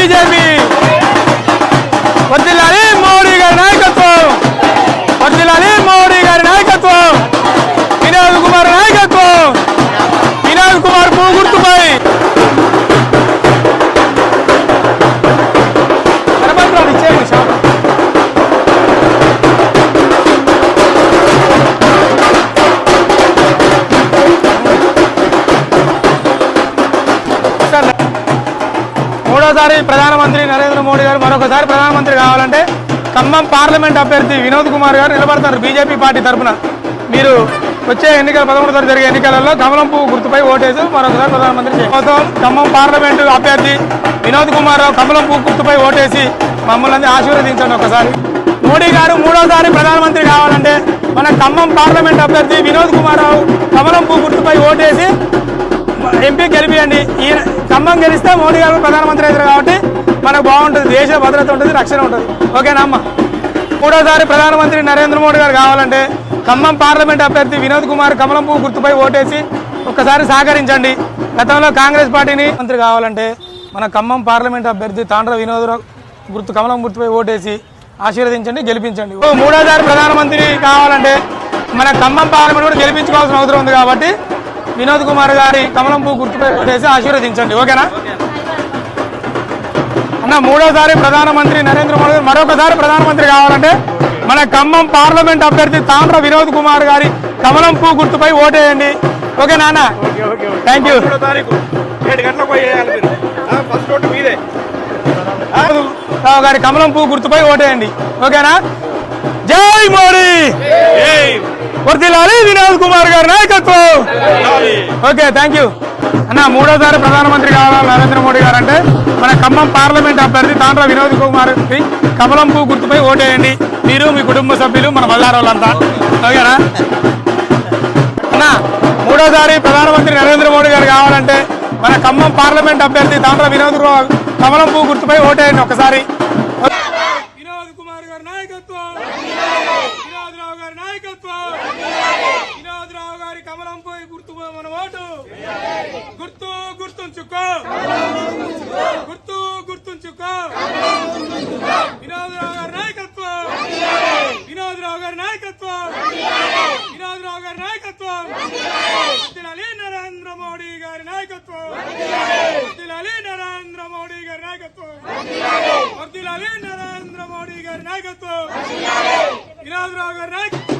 epidemic! మరోసారి ప్రధానమంత్రి నరేంద్ర మోడీ గారు మరొకసారి ప్రధానమంత్రి కావాలంటే ఖమ్మం పార్లమెంట్ అభ్యర్థి వినోద్ కుమార్ గారు నిలబడతారు బీజేపీ పార్టీ తరఫున మీరు వచ్చే ఎన్నికల పదమూడు తారీఖు జరిగే ఎన్నికలలో కమలం పువ్వు గుర్తుపై ఓటేసి మరొకసారి ప్రధానమంత్రి చేయాలి. కోసం ఖమ్మం పార్లమెంటు అభ్యర్థి వినోద్ కుమార్ రావు కమలం పువ్వు గుర్తుపై ఓటేసి మమ్మల్ని ఆశీర్వదించండి ఒకసారి మోడీ గారు మూడోసారి ప్రధానమంత్రి కావాలంటే మన ఖమ్మం పార్లమెంట్ అభ్యర్థి వినోద్ కుమార్ రావు కమలం పువ్వు గుర్తుపై ఓటేసి ఎంపీ గెలిపియండి. ఈ ఖమ్మం గెలిస్తే మోడీ గారు ప్రధానమంత్రి అవుతారు కాబట్టి మనకు బాగుంటుంది. దేశ భద్రత ఉంటుంది రక్షణ ఉంటుంది. ఓకేనా అమ్మ? మూడోసారి ప్రధానమంత్రి నరేంద్ర మోడీ గారు కావాలంటే ఖమ్మం పార్లమెంట్ అభ్యర్థి వినోద్ కుమార్ కమలం పువ్వు గుర్తుపై ఓటేసి ఒక్కసారి సహకరించండి. గతంలో కాంగ్రెస్ పార్టీని మంత్రి కావాలంటే మన ఖమ్మం పార్లమెంట్ అభ్యర్థి తాండ్ర వినోదరావు గుర్తు కమలం గుర్తుపై ఓటేసి ఆశీర్వదించండి గెలిపించండి. ఓ మూడోసారి ప్రధానమంత్రి కావాలంటే మన ఖమ్మం పార్లమెంట్ కూడా గెలిపించుకోవాల్సిన అవసరం ఉంది కాబట్టి వినోద్ కుమార్ గారి కమలం పువ్వు గుర్తుపై ఓటేసి ఆశీర్వదించండి. ఓకేనా? అన్న మూడోసారి ప్రధానమంత్రి నరేంద్ర మోడీ మరొకసారి ప్రధానమంత్రి కావాలంటే మన ఖమ్మం పార్లమెంట్ అభ్యర్థి తాండ్ర వినోద్ కుమార్ గారి కమలం పువ్వు గుర్తుపై ఓటేయండి. ఓకే నాన్న థ్యాంక్ యూ రావు గారి కమలం పువ్వు గుర్తుపై ఓటేయండి. ఓకేనా? జై మోడీ! వర్తిల్లాలి వినోద్ కుమార్ గారి నాయకత్వం ఓకే థ్యాంక్ యూ అన్న మూడోసారి ప్రధానమంత్రి కావాలి నరేంద్ర మోడీ గారు అంటే మన ఖమ్మం పార్లమెంట్ అభ్యర్థి తాండ్ర వినోద్ కుమార్కి కమలం పువ్వు గుర్తుపై ఓటేయండి. మీరు మీ కుటుంబ సభ్యులు మన బజార్ వాళ్ళంతా. ఓకేనా? అన్న మూడోసారి ప్రధానమంత్రి నరేంద్ర మోడీ గారు కావాలంటే మన ఖమ్మం పార్లమెంట్ అభ్యర్థి తాండ్ర వినోద్ కు- కమలం పువ్వు గుర్తుపై ఓటేయండి ఒకసారి వినోద్ కుమార్ గారి నాయకత్వం వినోద్ రావు గారి నాయకత్వం వినోద్ రావు గారి కమలం పోయి గుర్తు మన ఓటు. గుర్తు గుర్తుంచుకో. గుర్తు గుర్తుంచుకో. వినోదరావు గారి నాయకత్వం. వినోదరావు గారి నాయకత్వం. వినోదరావు గారి నాయకత్వం. తినాలి నరేంద్ర మోడీ గారి నాయకత్వం. తినాలి నరేంద్ర మోడీ గారి నాయకత్వం. తినాలి నరేంద్ర మోడీ గారి నాయకత్వం. వినోదరావు గారి నాయకత్వం.